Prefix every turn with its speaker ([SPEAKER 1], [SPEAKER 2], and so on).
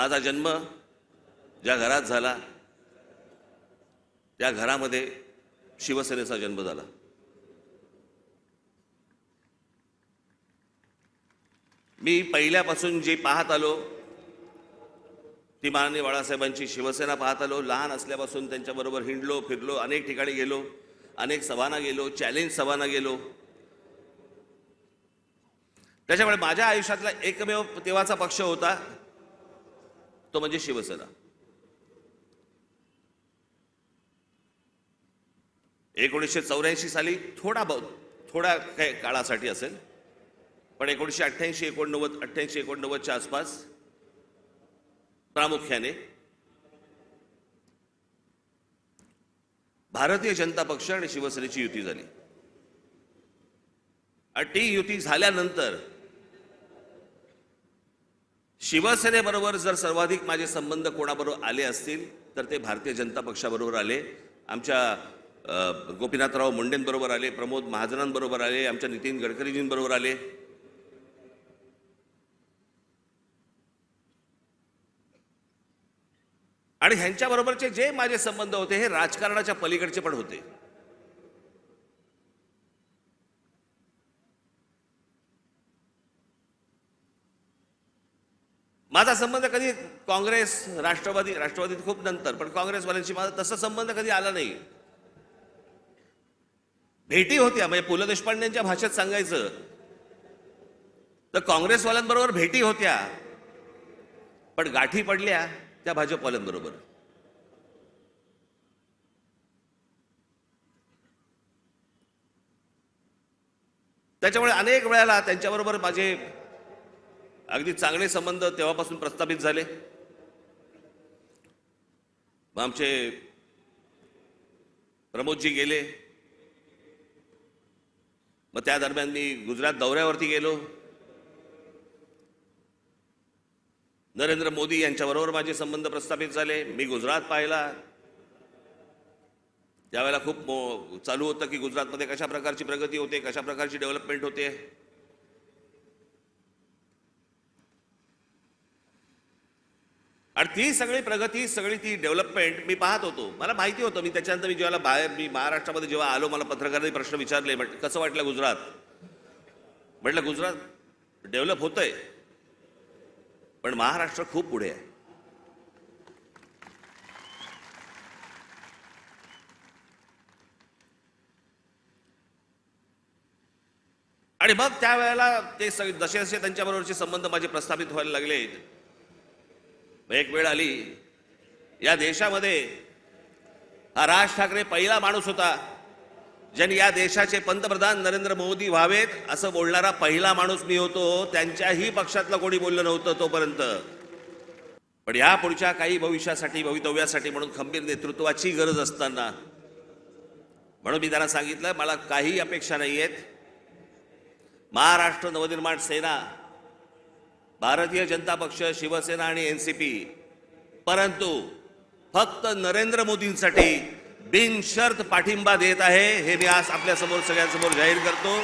[SPEAKER 1] माझा जन्म ज्या घरात झाला त्या घरामध्ये शिवसेनेचा जन्म झाला. मी पहिल्यापासून जे पाहत आलो ती माननीय बाळासाहेबांची शिवसेना पाहत आलो लहान असल्यापासून त्यांच्याबरोबर हिंडलो फिरलो अनेक ठिकाणी गेलो अनेक सभांना गेलो चॅलेंज सभांना गेलो. त्याच्यामुळे माझ्या आयुष्यातला एकमेव तेव्हाचा पक्ष होता तो म्हणजे शिवसेना. एकोणीसशे चौऱ्याऐंशी साली थोडा बहुत थोड्या काही काळासाठी असेल पण एकोणीसशे अठ्ठ्याऐंशी एकोणनव्वद अठ्ठ्याऐंशी एकोणनव्वदच्या आसपास प्रामुख्याने भारतीय जनता पक्ष आणि शिवसेनेची युती झाली. आणि ती युती झाल्यानंतर शिवसेनेबरोबर जर सर्वाधिक माझे संबंध कोणाबरोबर आले असतील तर ते भारतीय जनता पक्षाबरोबर आले. आमच्या गोपीनाथराव मुंडेंबरोबर आले प्रमोद महाजनांबरोबर आले आमच्या नितीन गडकरीजींबरोबर आले. आणि ह्यांच्याबरोबरचे जे माझे संबंध होते हे राजकारणाच्या पलीकडचे पण होते. माझा संबंध कधी काँग्रेस राष्ट्रवादी राष्ट्रवादीत खूप नंतर पण काँग्रेसवाल्यांशी माझा तसा संबंध कधी आला नाही. भेटी होत्या म्हणजे पु ल देशपांडेंच्या भाषेत सांगायचं. तर काँग्रेसवाल्यांबरोबर भेटी होत्या पण गाठी पडल्या त्या भाजपवाल्यांबरोबर. त्याच्यामुळे अनेक वेळाला त्यांच्याबरोबर माझे अगदी चांगले संबंध तेव्हापासून प्रस्थापित झाले. आमचे प्रमोदजी गेले. मग त्या दरम्यान मी गुजरात दौऱ्यावरती गेलो. नरेंद्र मोदी यांच्याबरोबर माझे संबंध प्रस्थापित झाले. मी गुजरात पाहिला. त्यावेळेला खूप मो- चालू होतं की गुजरातमध्ये कशा प्रकारची प्रगती होते कशा प्रकारची डेव्हलपमेंट होते. आणि ती सगळी प्रगती सगळी ती डेव्हलपमेंट मी पाहत होतो. मला माहिती होतं मी त्याच्यानंतर मी जेव्हा बाहेर मी महाराष्ट्रामध्ये जेव्हा आलो मला पत्रकारांनी प्रश्न विचारले म्हट कसं वाटलं गुजरात? म्हटलं गुजरात डेव्हलप होतंय पण महाराष्ट्र खूप पुढे आहे. आणि मग त्यावेळेला ते सगळे जसे जसे त्यांच्याबरोबरचे संबंध माझे प्रस्थापित व्हायला लागले. एक वेळ आली. या देशामध्ये हा राज ठाकरे पहिला माणूस होता ज्यांनी या देशाचे पंतप्रधान नरेंद्र मोदी व्हावेत असं बोलणारा पहिला माणूस मी होतो त्यांच्याही पक्षातलं कोणी बोललं नव्हतं तोपर्यंत. पण या पुढच्या काही भविष्यासाठी भवितव्यासाठी म्हणून खंबीर नेतृत्वाची गरज असताना म्हणून मी त्यांना सांगितलं मला काही अपेक्षा नाही आहेत महाराष्ट्र नवनिर्माण सेना भारतीय जनता पक्ष शिवसेना आणि एन सी पी. परंतु फक्त नरेंद्र मोदींसाठी बिनशर्त पाठिंबा देत आहे हे मी आज आपल्यासमोर सगळ्यांसमोर जाहीर करतो.